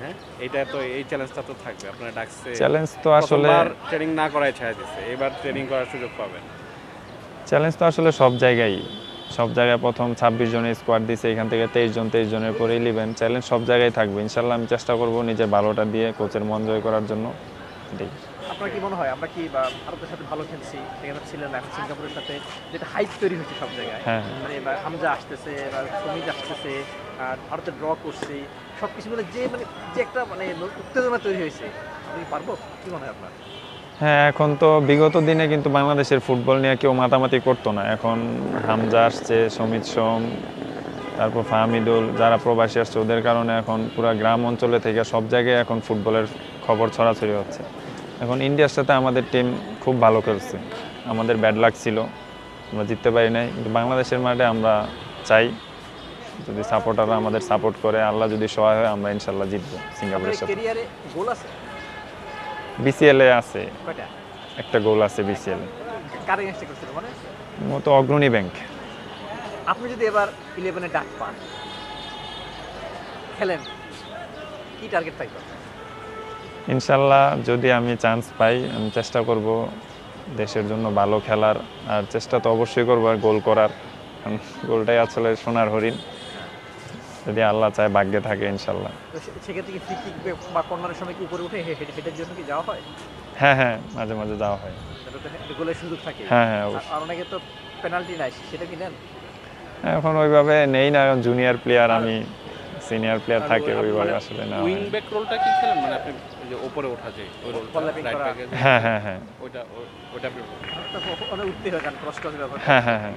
হ্যাঁ এটা তো এই চ্যালেঞ্জটা তো থাকবে। আপনারা ডাকছে চ্যালেঞ্জ তো আসলে ট্রেনিং না করাই ছাড়া দিচ্ছে এবার ট্রেনিং করার সুযোগ পাবেন। চ্যালেঞ্জ তো আসলে সব জায়গায় সব জায়গায় প্রথম ছাব্বিশ জনের স্কোয়াড দিছে এখান থেকে তেইশ জন তেইশ জনের পরে ইলেভেন চ্যালেঞ্জ সব জায়গায় থাকবে। ইনশাল্লাহ আমি চেষ্টা করব নিজের ভালোটা দিয়ে কোচের মন জয় করার জন্য। আপনার কি মনে হয় আমরা কি ভারতের সাথে ভালো খেলছি সেখানে ছিলেন সিঙ্গাপুরের সাথে যেটা হাইপ তৈরি হচ্ছে সব জায়গায় হ্যাঁ। মানে এবার হামজা আসতেছে এবার সমিজ আসতেছে আর ভারতের ড্র করছে সব কিছু মিলে যে মানে যে একটা মানে উত্তেজনা তৈরি হয়েছে আপনি পারব? কি মনে হয় আপনার? হ্যাঁ এখন তো বিগত দিনে কিন্তু বাংলাদেশের ফুটবল নিয়ে কেউ মাতামাতি করতো না। এখন হামজা আসছে সমিত সোম তারপর ফাহমিদুল যারা প্রবাসী আসছে ওদের কারণে এখন পুরো গ্রাম অঞ্চলে থেকে সব জায়গায় এখন ফুটবলের খবর ছড়াছড়ি হচ্ছে। এখন ইন্ডিয়ার সাথে আমাদের টিম খুব ভালো খেলছে। আমাদের ব্যাড লাক ছিল আমরা জিততে পারি নাই কিন্তু বাংলাদেশের মাঠে আমরা চাই যদি সাপোর্টাররা আমাদের সাপোর্ট করে আল্লাহ যদি সহায় হয় আমরা ইনশাল্লাহ জিতবো সিঙ্গাপুরের সাথে। কেরিয়ারে গোল আছে? বিসিএলে আছে। একটা গোল আছে বিসিএলে মতো অগ্রণী ব্যাংক আপনি যদি এবার ইলেভেনে ডাক পান খেলেন কি টার্গেট পাইবেন ইনশাল্লাহ যদি আমি চান্স পাই আমি চেষ্টা করব দেশের জন্য ভালো খেলার। আর চেষ্টা তো অবশ্যই করব আর গোল করার। গোলটাই আসলে সোনার হরিণ। যদি আল্লাহ চায় ভাগ্যে থাকে ইনশাল্লাহ। সেক্ষেত্রে কি ফ্রি কিক বা কর্নারের সময় কি উপরে উঠে হে- জন্য কি যাওয়া হয়? হ্যাঁ হ্যাঁ মাঝে মাঝে যাওয়া হয়। গোলের সুযোগ থাকে। হ্যাঁ হ্যাঁ অবশ্যই। আর অনেকে তো পেনাল্টি নাই সেটা কি নেন? এখন ওইভাবে নেই না জুনিয়র প্লেয়ার আমি সিনিয়র প্লেয়ার থাকে ওইভাবে আসলে না উইং ব্যাক রোলটা কি খেলেন? মানে আপনি ওই যে উপরে ওঠা যায় ওই রোলটা রাইট ব্যাকে হ্যাঁ হ্যাঁ হ্যাঁ। ওইটা ওটা ওইটা আপনি অনেক উঠতে হয় কারণ ক্রস ক্রস ব্যাপার। হ্যাঁ হ্যাঁ হ্যাঁ।